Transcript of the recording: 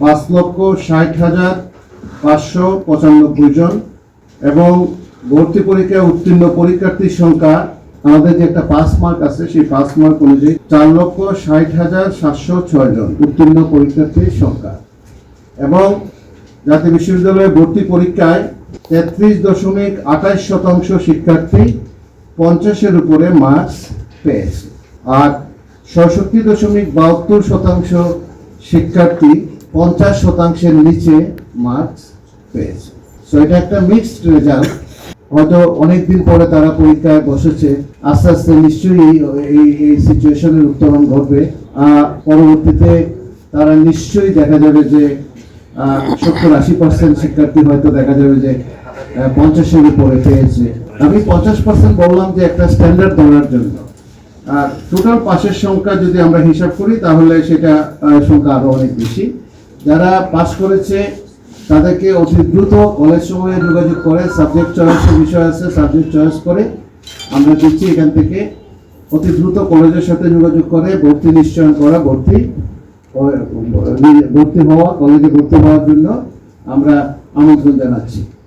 পাঁচ লক্ষ ষাট হাজার পাঁচশো পঁচানব্বই জন এবং ভর্তি পরীক্ষায় উত্তীর্ণ পরীক্ষার্থীর সংখ্যা আমাদের যে একটা পাস মার্ক আছে, সেই পাস মার্ক অনুযায়ী চার লক্ষ ষাট হাজার সাতশো ছয় জন উত্তীর্ণ পরীক্ষার্থীর সংখ্যা। এবং জাতীয় বিশ্ববিদ্যালয়ে ভর্তি পরীক্ষায় তেত্রিশ দশমিক আঠাশ শতাংশ শিক্ষার্থী পঞ্চাশের উপরে মার্কস পেয়েছে। আর ছষট্টি দশমিক বাহাত্তর শতাংশ শিক্ষার্থী পঞ্চাশ শতাংশের নিচে মার্কস পেয়েছে। সো এটা একটা মিক্সড রেজাল্ট হয়তো অনেক দিন পরে তারা পরীক্ষায় বসেছে। আস্তে আস্তে নিশ্চয়ই এই এই সিচুয়েশনের উত্তরণ ঘটবে। পরবর্তীতে তারা নিশ্চয়ই দেখা যাবে যে সত্তর আশি পার্সেন্ট শিক্ষার্থী হয়তো দেখা যাবে যে পঞ্চাশের উপরে পেয়েছে। আমি পঞ্চাশ পার্সেন্ট বললাম যে একটা স্ট্যান্ডার্ড ধরার জন্য। আর টোটাল পাশের সংখ্যা যদি আমরা হিসাব করি, তাহলে সেটা সংখ্যা আরও অনেক বেশি। যারা পাশ করেছে, তাদেরকে অতি দ্রুত কলেজ সময়ে যোগাযোগ করে সাবজেক্ট চয়েসের বিষয় আছে সাবজেক্ট চয়েস করে আমরা দিচ্ছি এখান থেকে। অতি দ্রুত কলেজের সাথে যোগাযোগ করে, ভর্তি নিশ্চয়ন করা, ভর্তি ভর্তি হওয়া কলেজে ভর্তি হওয়ার জন্য আমরা আমন্ত্রণ জানাচ্ছি।